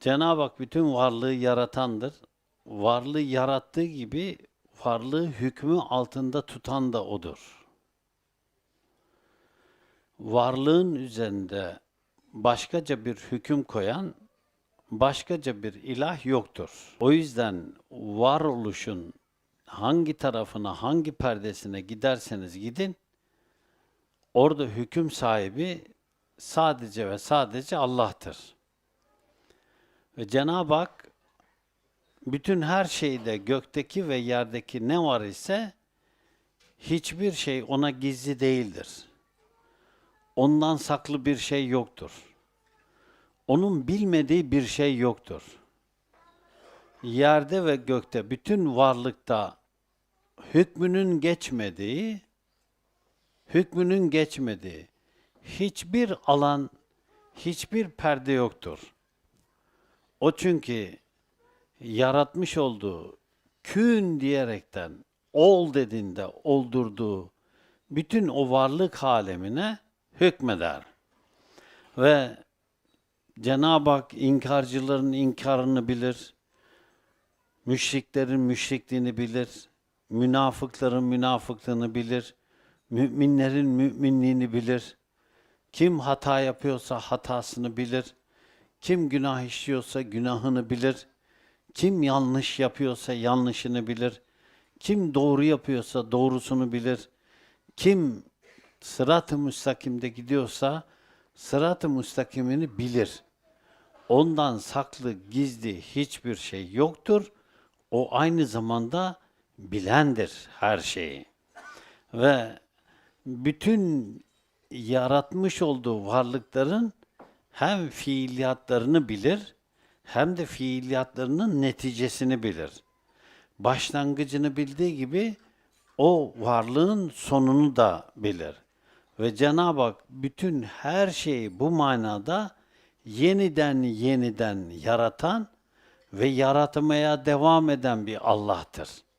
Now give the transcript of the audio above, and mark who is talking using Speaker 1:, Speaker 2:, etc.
Speaker 1: Cenab-ı Hak bütün varlığı yaratandır. Varlığı yarattığı gibi varlığı hükmü altında tutan da odur. Varlığın üzerinde başkaca bir hüküm koyan başkaca bir ilah yoktur. O yüzden varoluşun hangi tarafına, hangi perdesine giderseniz gidin, orada hüküm sahibi sadece ve sadece Allah'tır. Ve Cenab-ı Hak bütün her şeyde gökteki ve yerdeki ne var ise hiçbir şey ona gizli değildir. Ondan saklı bir şey yoktur. Onun bilmediği bir şey yoktur. Yerde ve gökte bütün varlıkta hükmünün geçmediği, hükmünün geçmediği hiçbir alan, hiçbir perde yoktur. O çünkü yaratmış olduğu kün diyerekten ol dediğinde oldurduğu bütün o varlık alemine hükmeder. Ve Cenab-ı Hak inkarcıların inkarını bilir, müşriklerin müşrikliğini bilir, münafıkların münafıklığını bilir, müminlerin müminliğini bilir. Kim hata yapıyorsa hatasını bilir, kim günah işliyorsa günahını bilir, kim yanlış yapıyorsa yanlışını bilir, kim doğru yapıyorsa doğrusunu bilir, kim sırat-ı müstakimde gidiyorsa sırat-ı müstakimini bilir. Ondan saklı, gizli hiçbir şey yoktur. O aynı zamanda bilendir her şeyi. Ve bütün yaratmış olduğu varlıkların hem fiiliyatlarını bilir hem de fiiliyatlarının neticesini bilir. Başlangıcını bildiği gibi o varlığın sonunu da bilir. Ve Cenab-ı Hak bütün her şeyi bu manada yeniden yeniden yaratan ve yaratmaya devam eden bir Allah'tır.